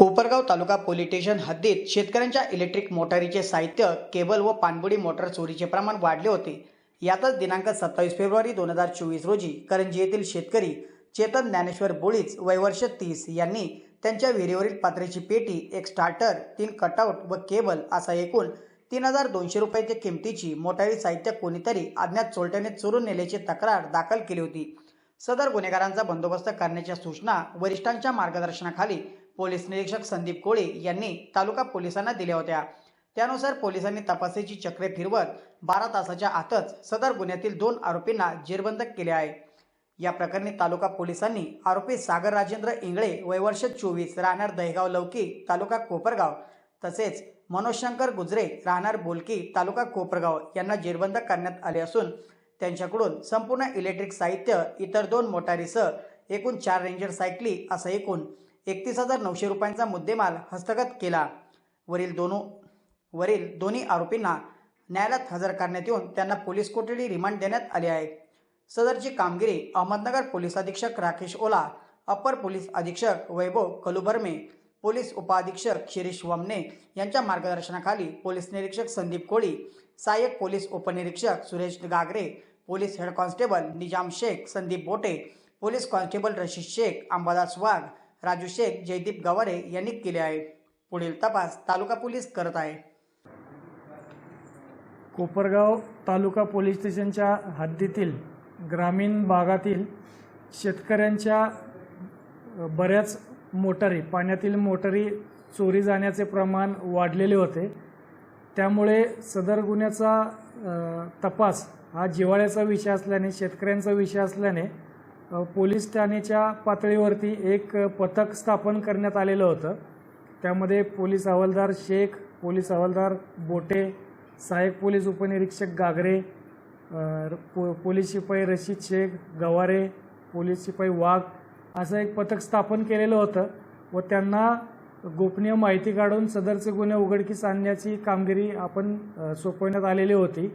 कोपरगाव तालुका police station हद्दीत शेतकऱ्यांच्या electric मोटारीचे साहित्य केबल व पाणबुडी मोटार चोरीचे प्रमाण वाढले होते. यातच दिनांक सत्तावीस फेब्रुवारी दोन हजार चोवीस रोजी करंजी येथील शेतकरी चेतन ज्ञानेश्वर बोळीच वयवर्ष तीस यांनी त्यांच्या विहिरीवरील पात्रेची पेटी एक स्टार्टर तीन कटआउट व केबल असा एकूण तीन हजार दोनशे रुपयाच्या किमतीची मोटारी साहित्य कोणीतरी अज्ञात चोरट्याने चोरून नेल्याची तक्रार दाखल केली होती. सदर गुन्हेगारांचा बंदोबस्त करण्याच्या सूचना वरिष्ठांच्या मार्गदर्शनाखाली पोलीस निरीक्षक संदीप कोळे यांनी तालुका पोलिसांना दिल्या होत्या. त्यानुसार पोलिसांनी तपासाची चक्रे फिरवत बारा तासाच्या आतच सदर गुन्ह्यातील दोन आरोपींना जेरबंद केले आहे. या प्रकरणी तालुका पोलिसांनी आरोपी सागर राजेंद्र इंगळे वयवर्ष चोवीस राहणार दहेगाव लौकी तालुका कोपरगाव तसेच मनोज शंकर गुजरे राहणार बोलकी तालुका कोपरगाव यांना जेरबंद करण्यात आले असून त्यांच्याकडून संपूर्ण इलेक्ट्रिक साहित्य इतर दोन मोटारीसह एकूण चार रेंजर सायकली असं एकूण एकतीस हजार नऊशे रुपयांचा मुद्देमाल हस्तगत केला. वरील दोन वरील दोन्ही आरोपींना न्यायालयात हजर करण्यात येऊन त्यांना पोलीस कोठडी रिमांड देण्यात आली आहे. सदरची कामगिरी अहमदनगर पोलीस अधीक्षक राकेश ओला अप्पर पोलीस अधीक्षक वैभव कलुबर्मे पोलीस उपअधीक्षक शिरीष वमने यांच्या मार्गदर्शनाखाली पोलीस निरीक्षक संदीप कोळी सहाय्यक पोलीस उपनिरीक्षक Suresh Gagare police head constable Nizam Shaikh Sandeep Bote police constable Rashid Shaikh Ambadas Wagh Raju Shaikh Jaydeep Gaware यांनी केले आहे पुढील तपास तालुका पोलीस करत आहे. कोपरगाव तालुका पोलीस स्टेशनच्या हद्दीतील ग्रामीण भागातील शेतकऱ्यांच्या बऱ्याच मोटारी पाण्यातील मोटारी चोरी जाण्याचे प्रमाण वाढलेले होते. त्यामुळे सदर गुन्ह्याचा तपास हा जिव्हाळ्याचा विषय असल्याने शेतकऱ्यांचा विषय असल्याने पोलीस ठाण्याच्या पातळीवरती एक पथक स्थापन करण्यात आलेलं होतं. त्यामध्ये पोलीस हवालदार शेख पोलीस हवालदार बोटे सहाय्यक पोलीस उपनिरीक्षक गागरे पो पोलीस शिपाई रशीद शेख गवारे पोलीस शिपाई वाघ असं एक पथक स्थापन केलेलं होतं व त्यांना गोपनीय माहिती काढून सदरचे गुन्हे उघडकीस आणण्याची कामगिरी आपण सोपवण्यात आलेली होती.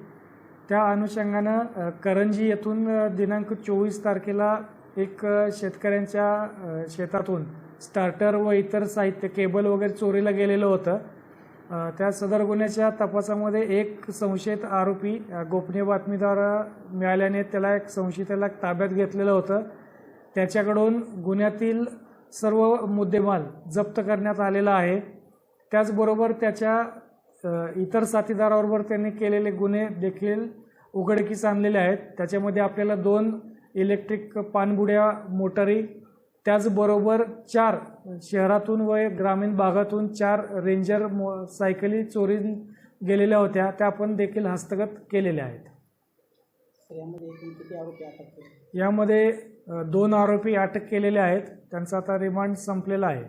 त्या अनुषंगानं करंजी येथून दिनांक चोवीस तारखेला एक शेतकऱ्यांच्या शेतातून स्टार्टर व इतर साहित्य केबल वगैरे चोरीला गेलेलं होतं. त्या सदर गुन्ह्याच्या तपासामध्ये एक संशयित आरोपी गोपनीय बातमीद्वारा मिळाल्याने त्याला एक संशयिताला ताब्यात घेतलेलं होतं. त्याच्याकडून गुन्ह्यातील सर्व मुद्देमाल जप्त करण्यात आलेला आहे. त्याचबरोबर त्याच्या इतर साथीदाराबरोबर त्यांनी केलेले गुन्हे देखील उघडकीस आणलेले आहेत. त्याच्यामध्ये आपल्याला दोन इलेक्ट्रिक पाणबुड्या मोटारी त्याचबरोबर चार शहरातून व ग्रामीण भागातून चार रेंजर मो सायकली चोरी गेलेल्या होत्या. त्या पण देखील हस्तगत केलेल्या आहेत. यामध्ये दोन आरोपी अटक केलेले आहेत. त्यांचा आता रिमांड संपलेला आहे.